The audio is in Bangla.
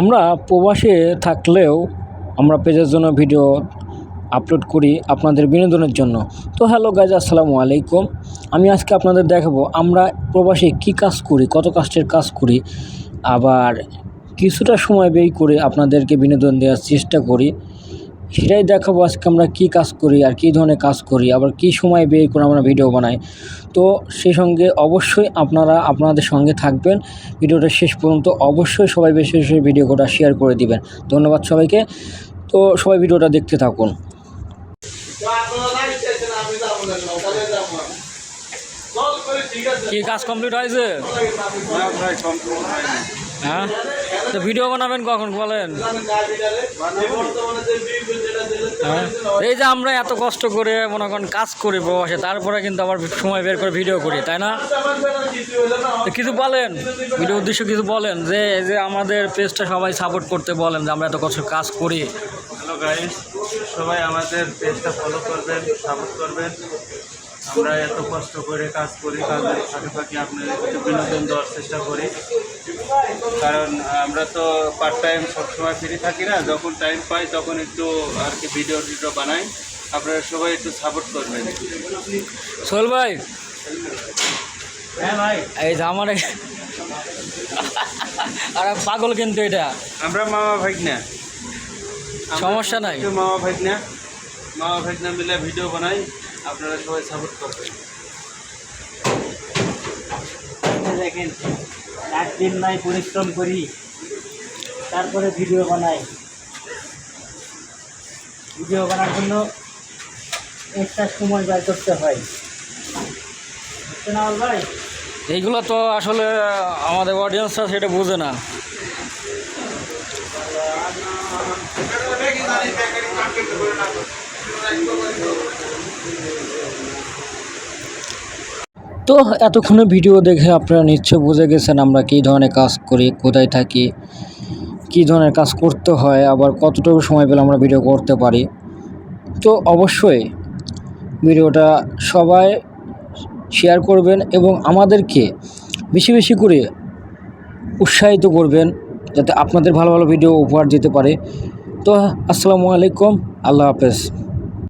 আমরা প্রবাসে থাকলেও আমরা পেজের জন্য ভিডিও আপলোড করি আপনাদের বিনোদনের জন্য। তো হ্যালো গাইজ আসসালামু আলাইকুম। আমি আজকে আপনাদের দেখাবো আমরা প্রবাসে কি কাজ করি, কত কাস্টের কাজ করি, আবার কিছুটা সময় ব্যয় করে আপনাদেরকে বিনোদন দেওয়ার চেষ্টা করি। সেটাই দেখাবো আজকে আমরা কী কাজ করি আর কী ধরনের কাজ করি, আবার কী সময় বের করে আমরা ভিডিও বানাই। তো সেই সঙ্গে অবশ্যই আপনারা আপনাদের সঙ্গে থাকবেন। ভিডিওটা শেষ পর্যন্ত অবশ্যই সবাই বেশি বেশি ভিডিওটা শেয়ার করে দিবেন। ধন্যবাদ সবাইকে। তো সবাই ভিডিওটা দেখতে থাকুন। কি কাজ কমপ্লিট হয়েছে? হ্যাঁ? তো ভিডিও বানাবেন কখন বলেন? হ্যাঁ? এই যে আমরা এত কষ্ট করে মনে করেন কাজ করি প্রবাসে, তারপরে কিন্তু আবার সময় বের করে ভিডিও করি, তাই না? কিছু বলেন ভিডিও উদ্দেশ্য কিছু বলেন, যে এই যে আমাদের পেজটা সবাই সাপোর্ট করতে বলেন যে আমরা এত কষ্ট কাজ করি। হ্যালো সবাই আমাদের পেজটা ফলো করবেন সাপোর্ট করবেন। আমরা এত কষ্ট করে কাজ করি কাজের ফাঁকে ফাঁকে আপনাদের একটু বিনোদন দেওয়ার চেষ্টা করি। কারণ আমরা তো পার্ট টাইম সবসময় ফ্রি থাকি না যখন টাইম পাই তখন একটু আর কি ভিডিও টিডিও বানাই। আপনারা সবাই একটু সাপোর্ট করবেন। সোহেল ভাই। হ্যাঁ ভাই। এই আমার আর পাগল কিন্তু এটা। আমরা মামা আমরা সমস্যা নাই। মামা ভাইগনা মামা ভাইগনা মিলে ভিডিও বানাই। আপনারা সবাই সাপোর্ট করবেন। দেখেন রাত দিন নাই পরিশ্রম করি তারপরে ভিডিও বানাই। ভিডিও বানার জন্য একটা সময় ব্যয় করতে হয়। ভাই? এইগুলো তো আসলে আমাদের অডিয়েন্সরা সেটা বোঝে না। তো এতক্ষণে ভিডিও দেখে আপনারা নিশ্চয় বুঝে গেছেন আমরা কী ধরনের কাজ করি, কোথায় থাকি, কী ধরনের কাজ করতে হয়, আবার কতটুকু সময় পেলে আমরা ভিডিও করতে পারি। তো অবশ্যই ভিডিওটা সবাই শেয়ার করবেন এবং আমাদেরকে বেশি বেশি করে উৎসাহিত করবেন যাতে আপনাদের ভালো ভালো ভিডিও উপহার দিতে পারে। তো আসসালামু আলাইকুম, আল্লাহ হাফেজ।